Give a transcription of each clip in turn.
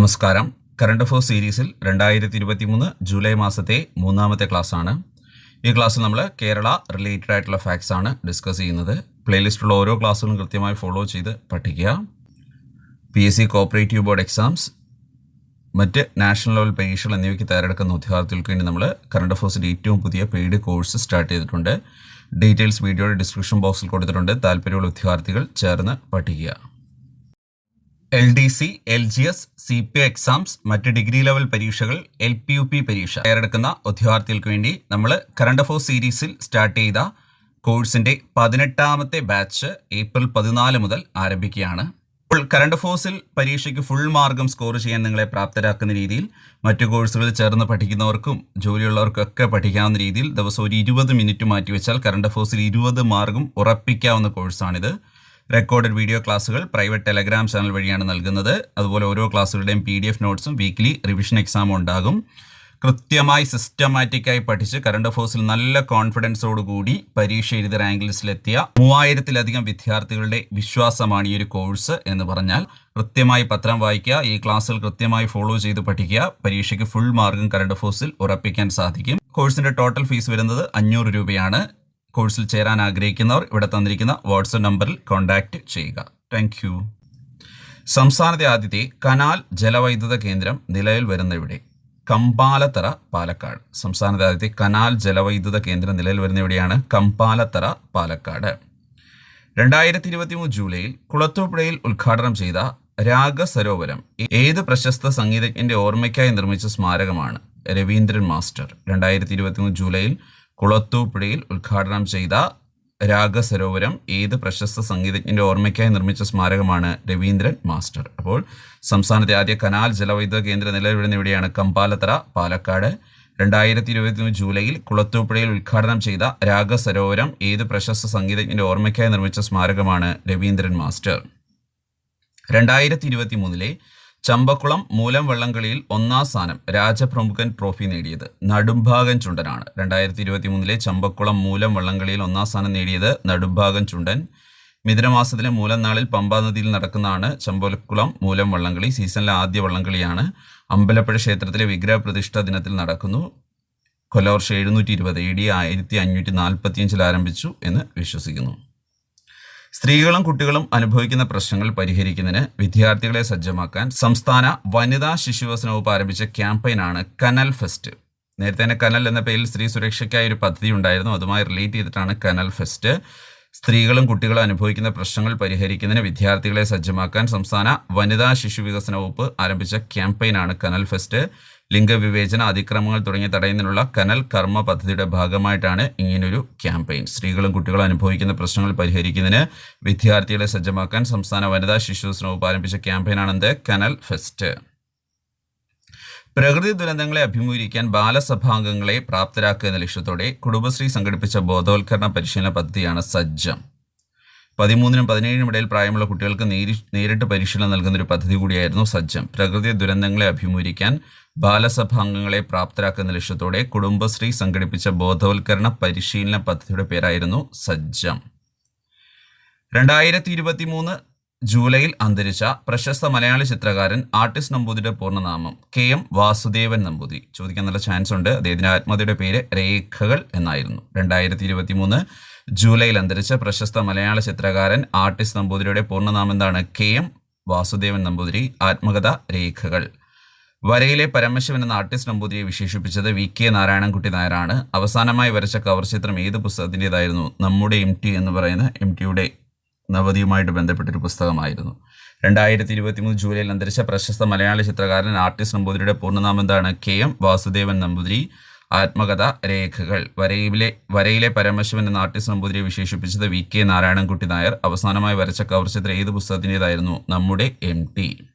നമസ്കാരം. Current affairs സീരീസിൽ രണ്ടായിരത്തി ഇരുപത്തി മൂന്ന് ജൂലൈ മാസത്തെ മൂന്നാമത്തെ ക്ലാസ്സാണ്. ഈ ക്ലാസ്സിൽ നമ്മൾ കേരള റിലേറ്റഡ് ആയിട്ടുള്ള ഫാക്ട്സ് ആണ് ഡിസ്കസ് ചെയ്യുന്നത്. പ്ലേലിസ്റ്റുള്ള ഓരോ ക്ലാസ്സുകളും കൃത്യമായി ഫോളോ ചെയ്ത് പഠിക്കുക. P S C cooperative board exams മറ്റ് നാഷണൽ ലെവൽ പരീക്ഷകൾ എന്നിവയ്ക്ക് തയ്യാറെടുക്കുന്ന ഉദ്യോഗാർത്ഥികൾക്ക് വേണ്ടി നമ്മൾ കറണ്ട് അഫേഴ്സിന്റെ ഏറ്റവും പുതിയ പെയ്ഡ് കോഴ്സ് സ്റ്റാർട്ട് ചെയ്തിട്ടുണ്ട്. ഡീറ്റെയിൽസ് വീഡിയോയുടെ ഡിസ്ക്രിപ്ഷൻ ബോക്സിൽ കൊടുത്തിട്ടുണ്ട്. താല്പര്യമുള്ള ഉദ്യോഗാർത്ഥികൾ ചേർന്ന് പഠിക്കുക. L D C L G S C P exams മറ്റ് ഡിഗ്രി ലെവൽ പരീക്ഷകൾ എൽ പി യു പി പരീക്ഷ തയ്യാറെടുക്കുന്ന ഉദ്യോഗാർത്ഥികൾക്ക് വേണ്ടി നമ്മൾ കറണ്ട് അഫയേഴ്സ് സീരീസിൽ സ്റ്റാർട്ട് ചെയ്ത കോഴ്സിന്റെ പതിനെട്ടാമത്തെ ബാച്ച് ഏപ്രിൽ പതിനാല് മുതൽ ആരംഭിക്കുകയാണ്. ഇപ്പോൾ കറണ്ട് അഫയേഴ്സിൽ പരീക്ഷയ്ക്ക് ഫുൾ മാർഗം സ്കോർ ചെയ്യാൻ നിങ്ങളെ പ്രാപ്തരാക്കുന്ന രീതിയിൽ മറ്റു കോഴ്സുകളിൽ ചേർന്ന് പഠിക്കുന്നവർക്കും ജോലിയുള്ളവർക്കൊക്കെ പഠിക്കാവുന്ന രീതിയിൽ ദിവസം ഒരു ഇരുപത് മിനിറ്റ് മാറ്റിവെച്ചാൽ കറണ്ട് അഫയേഴ്സിൽ ഇരുപത് മാർഗം ഉറപ്പിക്കാവുന്ന കോഴ്സാണിത് റെക്കോർഡഡ് വീഡിയോ ക്ലാസ്സുകൾ പ്രൈവറ്റ് ടെലഗ്രാം ചാനൽ വഴിയാണ് നൽകുന്നത്. അതുപോലെ ഓരോ ക്ലാസ്സുകളുടെയും പി നോട്ട്സും വീക്ക്ലി റിവിഷൻ എക്സാമും ഉണ്ടാകും. കൃത്യമായി സിസ്റ്റമാറ്റിക്കായി പഠിച്ച് കറണ്ട് അഫേഴ്സിൽ നല്ല കോൺഫിഡൻസോടുകൂടി പരീക്ഷ എഴുതി റാങ്ക് ലിസ്റ്റിലെത്തിയ മൂവായിരത്തിലധികം വിദ്യാർത്ഥികളുടെ വിശ്വാസമാണ് ഈ ഒരു കോഴ്സ് എന്ന് പറഞ്ഞാൽ കൃത്യമായി പത്രം വായിക്കുക ഈ ക്ലാസ്സിൽ കൃത്യമായി ഫോളോ ചെയ്ത് പഠിക്കുക പരീക്ഷയ്ക്ക് ഫുൾ മാർക്കും കറണ്ട് അഫേഴ്സിൽ ഉറപ്പിക്കാൻ സാധിക്കും. കോഴ്സിന്റെ ടോട്ടൽ ഫീസ് വരുന്നത് അഞ്ഞൂറ് രൂപയാണ്. കോഴ്സിൽ ചേരാൻ ആഗ്രഹിക്കുന്നവർ ഇവിടെ തന്നിരിക്കുന്ന വാട്സപ്പ് നമ്പറിൽ കോൺടാക്റ്റ് ചെയ്യുക. താങ്ക് യു സംസ്ഥാനത്തെ ആദ്യത്തെ കനാൽ ജലവൈദ്യുത കേന്ദ്രം നിലവിൽ വരുന്ന ഇവിടെ കമ്പാലത്തറ പാലക്കാട്. സംസ്ഥാനത്തെ ആദ്യത്തെ കനാൽ ജലവൈദ്യുത കേന്ദ്രം നിലവിൽ വരുന്ന എവിടെയാണ്? കമ്പാലത്തറ പാലക്കാട്. രണ്ടായിരത്തി ഇരുപത്തി മൂന്ന് ജൂലൈയിൽ കുളത്തൂപ്പുഴയിൽ ഉദ്ഘാടനം ചെയ്ത രാഗസരോവരം ഏത് പ്രശസ്ത സംഗീതജ്ഞന്റെ ഓർമ്മയ്ക്കായി നിർമ്മിച്ച സ്മാരകമാണ്? രവീന്ദ്രൻ മാസ്റ്റർ. രണ്ടായിരത്തി ഇരുപത്തി മൂന്ന് ജൂലൈയിൽ കുളത്തൂപ്പുഴയിൽ ഉദ്ഘാടനം ചെയ്ത രാഗസരോവരം ഏത് പ്രശസ്ത സംഗീതജ്ഞന്റെ ഓർമ്മയ്ക്കായി നിർമ്മിച്ച സ്മാരകമാണ് രവീന്ദ്രൻ മാസ്റ്റർ. അപ്പോൾ സംസ്ഥാനത്തെ ആദ്യ കനാൽ ജലവൈദ്യുത കേന്ദ്ര നിലവിടുന്ന ഇവിടെയാണ് കമ്പാലത്തറ പാലക്കാട്. രണ്ടായിരത്തി ഇരുപത്തി ജൂലൈയിൽ കുളത്തൂപ്പുഴയിൽ ഉദ്ഘാടനം ചെയ്ത രാഗസരോവരം ഏത് പ്രശസ്ത സംഗീതജ്ഞന്റെ ഓർമ്മയ്ക്കായി നിർമ്മിച്ച സ്മാരകമാണ് രവീന്ദ്രൻ മാസ്റ്റർ. രണ്ടായിരത്തി ഇരുപത്തി മൂന്നിലെ ചമ്പക്കുളം മൂലം വള്ളംകളിയിൽ ഒന്നാം സ്ഥാനം രാജപ്രമുഖൻ ട്രോഫി നേടിയത് നടുംഭാഗൻ ചുണ്ടനാണ്. രണ്ടായിരത്തി ഇരുപത്തി മൂന്നിലെ ചമ്പക്കുളം മൂലം വള്ളംകളിയിൽ ഒന്നാം സ്ഥാനം നേടിയത് നടുംഭാഗൻ ചുണ്ടൻ. മിഥുനമാസത്തിലെ മൂലം നാളിൽ പമ്പാ നദിയിൽ നടക്കുന്നതാണ് ചമ്പക്കുളം മൂലം വള്ളംകളി സീസണിലെ ആദ്യ വള്ളംകളിയാണ്. അമ്പലപ്പുഴ ക്ഷേത്രത്തിലെ വിഗ്രഹ പ്രതിഷ്ഠ ദിനത്തിൽ നടക്കുന്നു. കൊല്ലവർഷം എഴുന്നൂറ്റി ഇരുപത് എ ഡി ആയിരത്തി അഞ്ഞൂറ്റി നാൽപ്പത്തിയഞ്ചിൽ ആരംഭിച്ചു എന്ന് വിശ്വസിക്കുന്നു. സ്ത്രീകളും കുട്ടികളും അനുഭവിക്കുന്ന പ്രശ്നങ്ങൾ പരിഹരിക്കുന്നതിന് വിദ്യാർത്ഥികളെ സജ്ജമാക്കാൻ സംസ്ഥാന വനിതാ ശിശുവസന വകുപ്പ് ആരംഭിച്ച ക്യാമ്പയിനാണ് കനൽ ഫെസ്റ്റ്. നേരത്തെ തന്നെ കനൽ എന്ന പേരിൽ സ്ത്രീ സുരക്ഷയ്ക്കായി ഒരു പദ്ധതി ഉണ്ടായിരുന്നു. അതുമായി റിലേറ്റ് ചെയ്തിട്ടാണ് കനൽ ഫെസ്റ്റ്. സ്ത്രീകളും കുട്ടികളും അനുഭവിക്കുന്ന പ്രശ്നങ്ങൾ പരിഹരിക്കുന്നതിന് വിദ്യാർത്ഥികളെ സജ്ജമാക്കാൻ സംസ്ഥാന വനിതാ ശിശു വികസന വകുപ്പ് ആരംഭിച്ച ക്യാമ്പയിനാണ് കനൽ ഫെസ്റ്റ്. ലിംഗവിവേചന അതിക്രമങ്ങൾ തുടങ്ങി തടയുന്നതിനുള്ള കനൽ കർമ്മ പദ്ധതിയുടെ ഭാഗമായിട്ടാണ് ഇങ്ങനൊരു ക്യാമ്പയിൻ. സ്ത്രീകളും കുട്ടികളും അനുഭവിക്കുന്ന പ്രശ്നങ്ങൾ പരിഹരിക്കുന്നതിന് വിദ്യാർത്ഥികളെ സജ്ജമാക്കാൻ സംസ്ഥാന വനിതാ ശിശു വികസന വകുപ്പ് ആരംഭിച്ച ക്യാമ്പയിനാണെന്ത് കനൽ ഫെസ്റ്റ്. പ്രകൃതി ദുരന്തങ്ങളെ അഭിമുഖീകരിക്കാൻ ബാലസഭാംഗങ്ങളെ പ്രാപ്തരാക്കുക എന്ന ലക്ഷ്യത്തോടെ കുടുംബശ്രീ സംഘടിപ്പിച്ച ബോധവൽക്കരണ പരിശീലന പദ്ധതിയാണ് സജ്ജം. പതിമൂന്നിനും പതിനേഴിനും ഇടയിൽ പ്രായമുള്ള കുട്ടികൾക്ക് നേരി നേരിട്ട് പരിശീലനം നൽകുന്ന ഒരു പദ്ധതി കൂടിയായിരുന്നു സജ്ജം. പ്രകൃതി ദുരന്തങ്ങളെ അഭിമുഖീകരിക്കാൻ ബാലസഭാംഗങ്ങളെ പ്രാപ്തരാക്കുന്ന ലക്ഷ്യത്തോടെ കുടുംബശ്രീ സംഘടിപ്പിച്ച ബോധവൽക്കരണ പരിശീലന പദ്ധതിയുടെ പേരായിരുന്നു സജ്ജം. രണ്ടായിരത്തി ഇരുപത്തി മൂന്ന് ജൂലൈയിൽ അന്തരിച്ച പ്രശസ്ത മലയാളി ചിത്രകാരൻ ആർട്ടിസ്റ്റ് നമ്പൂതിരിയുടെ പൂർണനാമം കെ എം വാസുദേവൻ നമ്പൂതിരി ചോദിക്കാൻ നല്ല ചാൻസ് ഉണ്ട്. അദ്ദേഹത്തിന്റെ ആത്മഹത്യയുടെ പേര് രേഖകൾ എന്നായിരുന്നു. രണ്ടായിരത്തി ഇരുപത്തി മൂന്ന് ജൂലൈയിൽ അന്തരിച്ച പ്രശസ്ത മലയാള ചിത്രകാരൻ ആർട്ടിസ്റ്റ് നമ്പൂതിരിയുടെ പൂർണനാമം എന്താണ്? K M Vasudevan Namboothiri. ആത്മകഥ രേഖകൾ. വരയിലെ പരമശിവൻ എന്ന ആർട്ടിസ്റ്റ് നമ്പൂതിരിയെ വിശേഷിപ്പിച്ചത് വി കെ നാരായണൻകുട്ടി നായരാണ്. അവസാനമായി വരച്ച കവർ ചിത്രം ഏത് പുസ്തകത്തിന്റെതായിരുന്നു? നമ്മുടെ എം ടി എന്ന് പറയുന്ന എം ടിയുടെ നവതിയുമായിട്ട് ബന്ധപ്പെട്ടൊരു പുസ്തകമായിരുന്നു. രണ്ടായിരത്തി ഇരുപത്തി മൂന്ന് ജൂലൈയിൽ അന്തരിച്ച പ്രശസ്ത മലയാള ചിത്രകാരൻ ആർട്ടിസ്റ്റ് നമ്പൂതിരിയുടെ പൂർണനാമം എന്താണ്? കെ. എം. വാസുദേവൻ നമ്പൂതിരി. ആത്മകഥ രേഖകൾ. വരയിലെ വരയിലെ പരമശിവൻ എന്ന ആർട്ടിസ്റ്റ് നമ്പൂതിരിയെ വിശേഷിപ്പിച്ചത് വി. കെ. നാരായണൻകുട്ടി നായർ. അവസാനമായി വരച്ച കവർ ചിത്രം ഏത് പുസ്തകത്തിന്റെതായിരുന്നു? നമ്മുടെ എം ടി.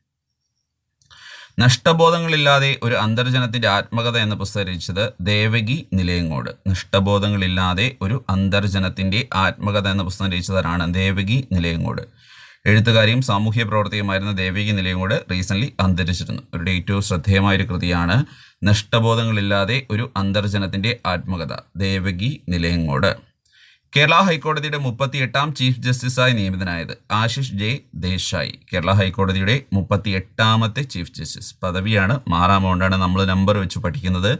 നഷ്ടബോധങ്ങളില്ലാതെ ഒരു അന്തർജനത്തിന്റെ ആത്മകഥ എന്ന പുസ്തകം രചിച്ചത് ദേവകി നിലയങ്ങോട്. നഷ്ടബോധങ്ങളില്ലാതെ ഒരു അന്തർജനത്തിന്റെ ആത്മകഥ എന്ന പുസ്തകം രചിച്ചതാരാണ് ദേവകി നിലയങ്ങോട്. എഴുത്തുകാരിയും സാമൂഹ്യ പ്രവർത്തകയുമായിരുന്ന ദേവകി നിലയങ്ങോട് റീസെന്റ് അന്തരിച്ചിരുന്നു. അവരുടെ ഏറ്റവും ശ്രദ്ധേയമായ ഒരു കൃതിയാണ് നഷ്ടബോധങ്ങളില്ലാതെ ഒരു അന്തർജനത്തിന്റെ ആത്മകഥ ദേവകി നിലയങ്ങോട്. കേരള ഹൈക്കോടതിയുടെ മുപ്പത്തിയെട്ടാം ചീഫ് ജസ്റ്റിസായി നിയമിതനായത് ആശിഷ് ജെ ദേശായി. കേരള ഹൈക്കോടതിയുടെ മുപ്പത്തി എട്ടാമത്തെ ചീഫ് ജസ്റ്റിസ് പദവിയാണ് മാറാമോണ്ടാണ് നമ്മൾ നമ്പർ വെച്ച് പഠിക്കുന്നത്.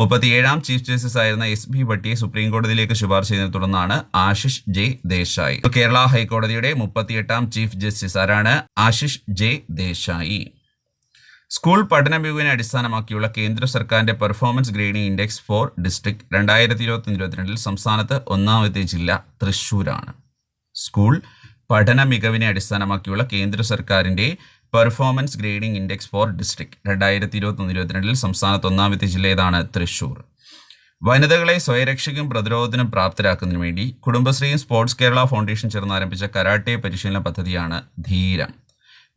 മുപ്പത്തിയേഴാം ചീഫ് ജസ്റ്റിസ് ആയിരുന്ന എസ് ബി ഭട്ടിയെ സുപ്രീം കോടതിയിലേക്ക് ശുപാർശ ചെയ്തതിനെ തുടർന്നാണ് ആശിഷ് ജെ ദേശായി. കേരള ഹൈക്കോടതിയുടെ മുപ്പത്തിയെട്ടാം ചീഫ് ജസ്റ്റിസ് ആരാണ്? ആശിഷ് ജെ ദേശായി. സ്കൂൾ പഠന മികവിനെ അടിസ്ഥാനമാക്കിയുള്ള കേന്ദ്ര സർക്കാരിന്റെ performance grading index for district രണ്ടായിരത്തി ഇരുപത്തി ഇരുപത്തിരണ്ടിൽ സംസ്ഥാനത്ത് ഒന്നാമത്തെ ജില്ല തൃശ്ശൂരാണ്. സ്കൂൾ പഠന മികവിനെ അടിസ്ഥാനമാക്കിയുള്ള കേന്ദ്ര സർക്കാരിന്റെ performance grading index for district രണ്ടായിരത്തി ഇരുപത്തി ഇരുപത്തിരണ്ടിൽ സംസ്ഥാനത്ത് ഒന്നാമത്തെ ജില്ല ഏതാണ്? തൃശ്ശൂർ. വനിതകളെ സ്വയരക്ഷയ്ക്കും പ്രതിരോധത്തിനും പ്രാപ്തരാക്കുന്നതിന് വേണ്ടി കുടുംബശ്രീയും സ്പോർട്സ് കേരള ഫൗണ്ടേഷൻ ചേർന്ന് ആരംഭിച്ച കരാട്ടെ പരിശീലന പദ്ധതിയാണ് ധീരം.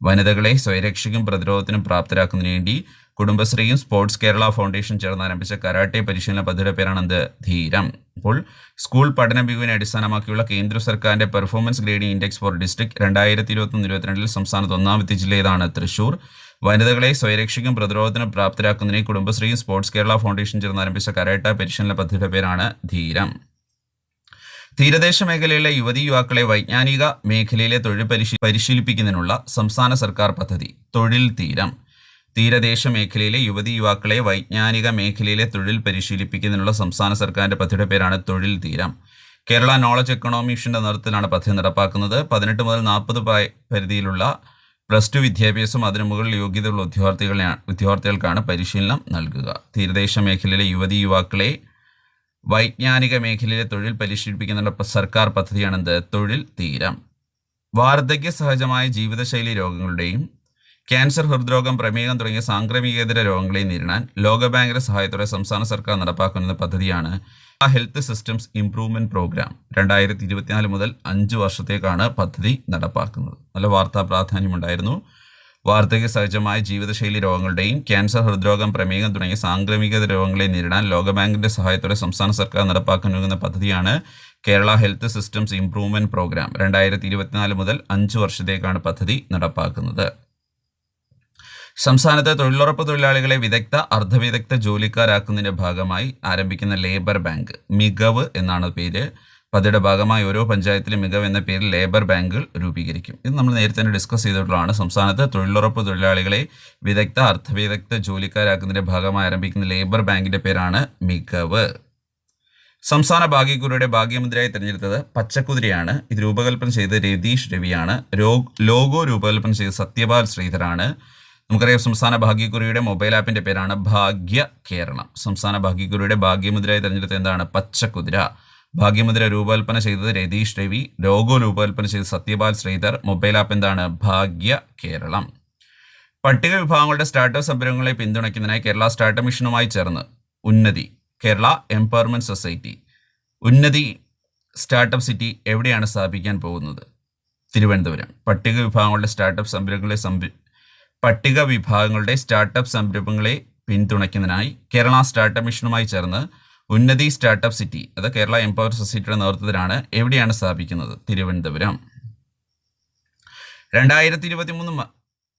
വനിതകളെ സ്വയരക്ഷയ്ക്കും പ്രതിരോധത്തിനും പ്രാപ്തരാക്കുന്നതിന് വേണ്ടി കുടുംബശ്രീയും സ്പോർട്സ് കേരള ഫൗണ്ടേഷൻ ചേർന്ന് ആരംഭിച്ച കരാട്ടെ പരിശീലന പദ്ധതിയുടെ പേരാണ് എന്ത് ധീരം. അപ്പോൾ സ്കൂൾ പഠന മികവിനെ അടിസ്ഥാനമാക്കിയുള്ള കേന്ദ്ര സർക്കാരിന്റെ performance grading index for district രണ്ടായിരത്തി ഇരുപത്തി ഇരുപത്തിരണ്ടിൽ സംസ്ഥാനത്ത് ഒന്നാമത്തെ ജില്ല ഏതാണ് തൃശൂർ. വനിതകളെ സ്വയരക്ഷയ്ക്കും പ്രതിരോധത്തിനും പ്രാപ്തരാക്കുന്നതിന് കുടുംബശ്രീയും സ്പോർട്സ് കേരള ഫൗണ്ടേഷൻ ചേർന്ന് ആരംഭിച്ച കരാട്ട പരിശീലന പദ്ധതിയുടെ പേരാണ് ധീരം. തീരദേശ മേഖലയിലെ യുവതി യുവാക്കളെ വൈജ്ഞാനിക മേഖലയിലെ തൊഴിൽ പരിശീ പരിശീലിപ്പിക്കുന്നതിനുള്ള സംസ്ഥാന സർക്കാർ പദ്ധതി തൊഴിൽ തീരം. തീരദേശ മേഖലയിലെ യുവതി യുവാക്കളെ വൈജ്ഞാനിക മേഖലയിലെ തൊഴിൽ പരിശീലിപ്പിക്കുന്നതിനുള്ള സംസ്ഥാന സർക്കാരിന്റെ പദ്ധതിയുടെ പേരാണ് തൊഴിൽ തീരം. കേരള നോളജ് എക്കണോമി മിഷന്റെ നേതൃത്വത്തിലാണ് പദ്ധതി നടപ്പാക്കുന്നത്. പതിനെട്ട് മുതൽ നാൽപ്പത് പരിധിയിലുള്ള പ്ലസ് ടു വിദ്യാഭ്യാസം അതിനു മുകളിൽ യോഗ്യതയുള്ള ഉദ്യോഗാർത്ഥികളെ ഉദ്യോഗാർത്ഥികൾക്കാണ് പരിശീലനം നൽകുക. തീരദേശ മേഖലയിലെ യുവതി യുവാക്കളെ വൈജ്ഞാനിക മേഖലയിലെ തൊഴിൽ പരിശീലിപ്പിക്കുന്നതിനുള്ള സർക്കാർ പദ്ധതിയാണെന്ത്? തൊഴിൽ തീരം. വാർദ്ധക്യ സഹജമായ ജീവിതശൈലി രോഗങ്ങളുടെയും ക്യാൻസർ ഹൃദ്രോഗം പ്രമേഹം തുടങ്ങിയ സാംക്രമികേതര രോഗങ്ങളെ നേരിടാൻ ലോകബാങ്കിന്റെ സഹായത്തോടെ സംസ്ഥാന സർക്കാർ നടപ്പാക്കുന്ന പദ്ധതിയാണ് ഹെൽത്ത് സിസ്റ്റംസ് ഇംപ്രൂവ്മെന്റ് പ്രോഗ്രാം. രണ്ടായിരത്തി ഇരുപത്തിനാല് മുതൽ അഞ്ച് വർഷത്തേക്കാണ് പദ്ധതി നടപ്പാക്കുന്നത്. നല്ല വാർത്താ പ്രാധാന്യമുണ്ടായിരുന്നു. വാർദ്ധക്യ സഹജമായ ജീവിതശൈലി രോഗങ്ങളുടെയും ക്യാൻസർ ഹൃദ്രോഗം പ്രമേഹം തുടങ്ങിയ സാംക്രമിക രോഗങ്ങളെ നേരിടാൻ ലോകബാങ്കിന്റെ സഹായത്തോടെ സംസ്ഥാന സർക്കാർ നടപ്പാക്കുന്ന പദ്ധതിയാണ് Kerala health systems improvement programme. രണ്ടായിരത്തി ഇരുപത്തിനാല് മുതൽ അഞ്ച് വർഷത്തേക്കാണ് പദ്ധതി നടപ്പാക്കുന്നത്. സംസ്ഥാനത്ത് തൊഴിലുറപ്പ് തൊഴിലാളികളെ വിദഗ്ധ അർദ്ധവിദഗ്ധ ജോലിക്കാരാക്കുന്നതിന്റെ ഭാഗമായി ആരംഭിക്കുന്ന ലേബർ ബാങ്ക് മികവ് എന്നാണ് പേര്. പദ്ധതിയുടെ ഭാഗമായി ഓരോ പഞ്ചായത്തിലും മികവ് എന്ന പേരിൽ ലേബർ ബാങ്കുകൾ രൂപീകരിക്കും. ഇത് നമ്മൾ നേരത്തെ തന്നെ ഡിസ്കസ് ചെയ്തിട്ടുള്ളതാണ്. സംസ്ഥാനത്ത് തൊഴിലുറപ്പ് തൊഴിലാളികളെ വിദഗ്ധ അർദ്ധവിദഗ്ധ ജോലിക്കാരാക്കുന്നതിന്റെ ഭാഗമായി ആരംഭിക്കുന്ന ലേബർ ബാങ്കിന്റെ പേരാണ് മികവ്. സംസ്ഥാന ഭാഗ്യക്കുറിയുടെ ഭാഗ്യമന്ത്രിയായി തിരഞ്ഞെടുത്തത് പച്ചക്കുതിരയാണ്. ഇത് രൂപകൽപ്പന ചെയ്ത് രതീഷ് രവിയാണ്. ലോഗോ രൂപകൽപ്പന ചെയ്ത് സത്യപാൽ ശ്രീധരാണ്. നമുക്കറിയാം സംസ്ഥാന ഭാഗ്യക്കുറിയുടെ മൊബൈൽ ആപ്പിന്റെ പേരാണ് ഭാഗ്യ കേരളം. സംസ്ഥാന ഭാഗ്യക്കുറിയുടെ ഭാഗ്യമുദ്രയായി തിരഞ്ഞെടുത്തത് എന്താണ്? പച്ചക്കുതിര. ഭാഗ്യമുദ്ര രൂപകൽപ്പന ചെയ്തത് രതീഷ് രവി ലോഗോ രൂപകൽപ്പന ചെയ്തത് സത്യപാൽ ശ്രീധർ മൊബൈൽ ആപ്പ് എന്താണ് ഭാഗ്യ കേരളം. പട്ടിക വിഭാഗങ്ങളുടെ സ്റ്റാർട്ടപ്പ് സംരംഭങ്ങളെ പിന്തുണയ്ക്കുന്നതിനായി കേരള സ്റ്റാർട്ടപ്പ് മിഷനുമായി ചേർന്ന് Unnathi Kerala empowerment society. Unnathi startup city എവിടെയാണ് സ്ഥാപിക്കാൻ പോകുന്നത്? തിരുവനന്തപുരം. പട്ടിക വിഭാഗങ്ങളുടെ സ്റ്റാർട്ടപ്പ് സംരംഭങ്ങളെ പട്ടിക വിഭാഗങ്ങളുടെ സ്റ്റാർട്ടപ്പ് സംരംഭങ്ങളെ പിന്തുണയ്ക്കുന്നതിനായി കേരള സ്റ്റാർട്ടപ്പ് മിഷനുമായി ചേർന്ന് ഉന്നതി സ്റ്റാർട്ടപ്പ് സിറ്റി അത് കേരള എംപവർ സൊസൈറ്റിയുടെ നേതൃത്വത്തിലാണ് എവിടെയാണ് സ്ഥാപിക്കുന്നത്? തിരുവനന്തപുരം. രണ്ടായിരത്തി ഇരുപത്തി മൂന്ന്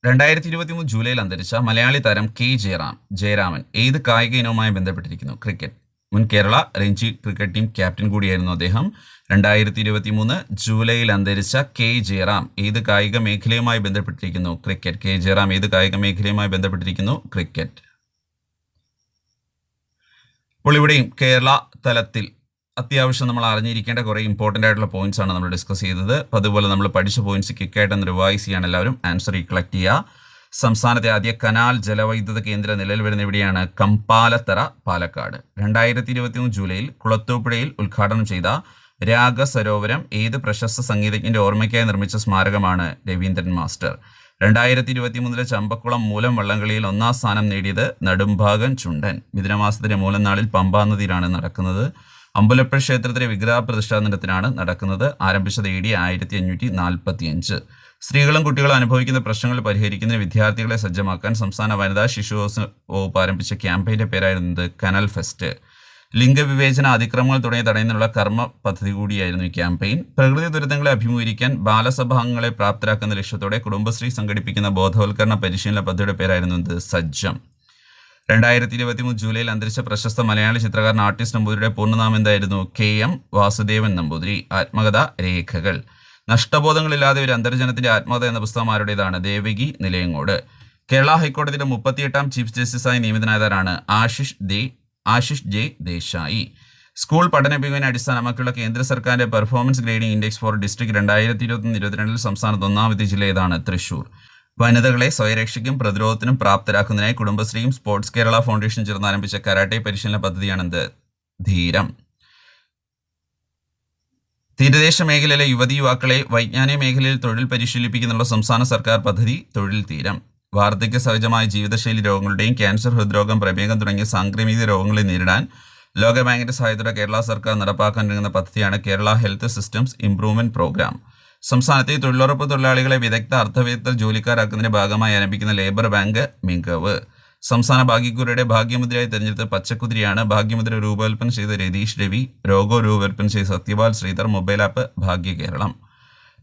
രണ്ടായിരത്തി ഇരുപത്തി മൂന്ന് ജൂലൈയിൽ അന്തരിച്ച മലയാളി താരം കെ ജയറാം ജയരാമൻ ഏത് കായിക ഇനവുമായി ബന്ധപ്പെട്ടിരിക്കുന്നു? ക്രിക്കറ്റ്. മുൻ Kerala Ranji cricket team captain കൂടിയായിരുന്നു അദ്ദേഹം. രണ്ടായിരത്തി ഇരുപത്തി മൂന്ന് ജൂലൈയിൽ അന്തരിച്ച കെ ജയറാം ഏത് കായിക മേഖലയുമായി ബന്ധപ്പെട്ടിരിക്കുന്നു? ക്രിക്കറ്റ്. കെ ജയറാം ഏത് കായിക മേഖലയുമായി ബന്ധപ്പെട്ടിരിക്കുന്നു? ക്രിക്കറ്റ്. അപ്പോൾ ഇവിടെയും കേരള തലത്തിൽ അത്യാവശ്യം നമ്മൾ അറിഞ്ഞിരിക്കേണ്ട കുറേ ഇമ്പോർട്ടന്റ് ആയിട്ടുള്ള പോയിന്റ്സ് ആണ് നമ്മൾ ഡിസ്കസ് ചെയ്തത്. അപ്പോൾ അതുപോലെ നമ്മൾ പഠിച്ച പോയിന്റ്സ് ക്വിക്കായിട്ട് ഒന്ന് റിവൈസ് ചെയ്യാൻ എല്ലാവരും. ആൻസർ കളക്ട് ചെയ്യുക. സംസ്ഥാനത്തെ ആദ്യ കനാൽ ജലവൈദ്യുത കേന്ദ്രം നിലവിൽ വരുന്ന എവിടെയാണ്? കമ്പാലത്തറ പാലക്കാട്. രണ്ടായിരത്തി ഇരുപത്തി മൂന്ന് ജൂലൈയിൽ കുളത്തൂപ്പുഴയിൽ ഉദ്ഘാടനം ചെയ്ത രാഗ സരോവരം ഏത് പ്രശസ്ത സംഗീതജ്ഞന്റെ ഓർമ്മയ്ക്കായി നിർമ്മിച്ച സ്മാരകമാണ് രവീന്ദ്രൻ മാസ്റ്റർ. രണ്ടായിരത്തി ഇരുപത്തി മൂന്നിലെ ചമ്പക്കുളം മൂലം വള്ളംകളിയിൽ ഒന്നാം സ്ഥാനം നേടിയത് നെടുംഭാഗൻ ചുണ്ടൻ. മിഥുനമാസത്തിലെ മൂലം നാളിൽ പമ്പാ നദിയിലാണ് നടക്കുന്നത്. അമ്പലപ്പുഴ ക്ഷേത്രത്തിലെ വിഗ്രഹ പ്രതിഷ്ഠാനത്തിനാണ് നടക്കുന്നത്. ആരംഭിച്ചത് എ ഡി ആയിരത്തി അഞ്ഞൂറ്റി നാൽപ്പത്തി അഞ്ച് സ്ത്രീകളും കുട്ടികളും അനുഭവിക്കുന്ന പ്രശ്നങ്ങൾ പരിഹരിക്കുന്ന വിദ്യാർത്ഥികളെ സജ്ജമാക്കാൻ സംസ്ഥാന വനിതാ ശിശു വകുപ്പ് ആരംഭിച്ച ക്യാമ്പയിന്റെ പേരായിരുന്നത് കനൽ ഫെസ്റ്റ്. ലിംഗവിവേചന അതിക്രമങ്ങൾ തുടങ്ങിയ തടയുന്നതിനുള്ള കർമ്മ പദ്ധതി കൂടിയായിരുന്നു ഈ ക്യാമ്പയിൻ. പ്രകൃതി ദുരിതങ്ങളെ അഭിമുഖീകരിക്കാൻ ബാലസഭാംഗങ്ങളെ പ്രാപ്തരാക്കുന്ന ലക്ഷ്യത്തോടെ കുടുംബശ്രീ സംഘടിപ്പിക്കുന്ന ബോധവൽക്കരണ പരിശീലന പദ്ധതിയുടെ പേരായിരുന്നു ഇത് സജ്ജം. രണ്ടായിരത്തി ഇരുപത്തി മൂന്ന് ജൂലൈയിൽ അന്തരിച്ച പ്രശസ്ത മലയാളി ചിത്രകാരൻ ആർട്ടിസ്റ്റ് നമ്പൂതിരിയുടെ പൂർണനാമം എന്തായിരുന്നു? K M Vasudevan Namboothiri. ആത്മകഥ രേഖകൾ. നഷ്ടബോധങ്ങളില്ലാതെ ഒരു അന്തർജനത്തിന്റെ ആത്മകഥ എന്ന പുസ്തകം ആരുടേതാണ്? ദേവകി നിലയങ്ങോട്. കേരള ഹൈക്കോടതിയുടെ മുപ്പത്തിയെട്ടാം ചീഫ് ജസ്റ്റിസായി നിയമിതനായതാരാണ്? ആശിഷ് ദേ ആശിഷ് ജെ ദേശായി. സ്കൂൾ പഠന മികവിനെ അടിസ്ഥാനമാക്കിയുള്ള കേന്ദ്ര സർക്കാരിന്റെ performance grading index for district രണ്ടായിരത്തി ഇരുപത്തൊന്ന് ഇരുപത്തിരണ്ടിൽ സംസ്ഥാനത്ത് ഒന്നാമത്തെ ജില്ല ഏതാണ്? തൃശൂർ. വനിതകളെ സ്വയരക്ഷയ്ക്കും പ്രതിരോധത്തിനും പ്രാപ്തരാക്കുന്നതിനായി കുടുംബശ്രീയും സ്പോർട്സ് കേരള ഫൗണ്ടേഷൻ ചേർന്ന് ആരംഭിച്ച കരാട്ടെ പരിശീലന പദ്ധതിയാണെന്ത് ധീരം. തീരദേശ മേഖലയിലെ യുവതി യുവാക്കളെ വൈജ്ഞാനിക മേഖലയിൽ തൊഴിൽ പരിശീലിപ്പിക്കുന്നുള്ള സംസ്ഥാന സർക്കാർ പദ്ധതി തൊഴിൽ തീരം. വാർദ്ധക്യ സഹജമായ ജീവിതശൈലി രോഗങ്ങളുടെയും ക്യാൻസർ ഹൃദ്രോഗം പ്രമേഹം തുടങ്ങിയ സാംക്രമിക രോഗങ്ങളെ നേരിടാൻ ലോകബാങ്കിന്റെ സഹായത്തോടെ കേരള സർക്കാർ നടപ്പാക്കാൻ ഒരുങ്ങുന്ന പദ്ധതിയാണ് Kerala health systems improvement programme. സംസ്ഥാനത്തെ തൊഴിലുറപ്പ് തൊഴിലാളികളെ വിദഗ്ധ അർത്ഥവിദഗ്ധ ജോലിക്കാരാക്കുന്നതിന്റെ ഭാഗമായി ആരംഭിക്കുന്ന ലേബർ ബാങ്ക് മികവ്. സംസ്ഥാന ഭാഗ്യക്കുരയുടെ ഭാഗ്യമുദ്രയായി തെരഞ്ഞെടുത്ത പച്ചക്കുതിരിയാണ് ഭാഗ്യമുദ്ര രൂപകൽപ്പന ചെയ്ത രതീഷ് രവി രോഗോ രൂപകൽപ്പന ചെയ്ത സത്യപാൽ ശ്രീധർ മൊബൈൽ ആപ്പ് ഭാഗ്യ കേരളം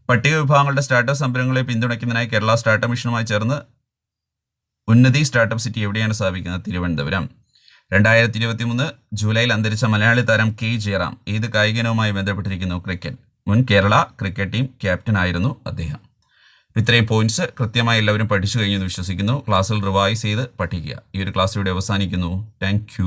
പട്ടിക വിഭാഗങ്ങളുടെ സ്റ്റാർട്ടപ്പ് സംരംഭങ്ങളെ പിന്തുണയ്ക്കുന്നതിനായി കേരള സ്റ്റാർട്ടപ്പ് മിഷനുമായി ചേർന്ന് ഉന്നതി സ്റ്റാർട്ടപ്പ് സിറ്റി എവിടെയാണ് സ്ഥാപിക്കുന്നത്? തിരുവനന്തപുരം. രണ്ടായിരത്തി ഇരുപത്തി മൂന്ന് ജൂലൈയിൽ അന്തരിച്ച മലയാളി താരം കെ ജയറാം ഏത് കായികനവുമായി ബന്ധപ്പെട്ടിരിക്കുന്നു? ക്രിക്കറ്റ്. മുൻ കേരള ക്രിക്കറ്റ് ടീം ക്യാപ്റ്റൻ ആയിരുന്നു അദ്ദേഹം. ഇത്രയും പോയിന്റ്സ് കൃത്യമായി എല്ലാവരും പഠിച്ചു കഴിഞ്ഞെന്ന് വിശ്വസിക്കുന്നു. ക്ലാസ്സിൽ റിവൈസ് ചെയ്ത് പഠിക്കുക. ഈ ഒരു ക്ലാസ് ഇവിടെ അവസാനിക്കുന്നു. താങ്ക്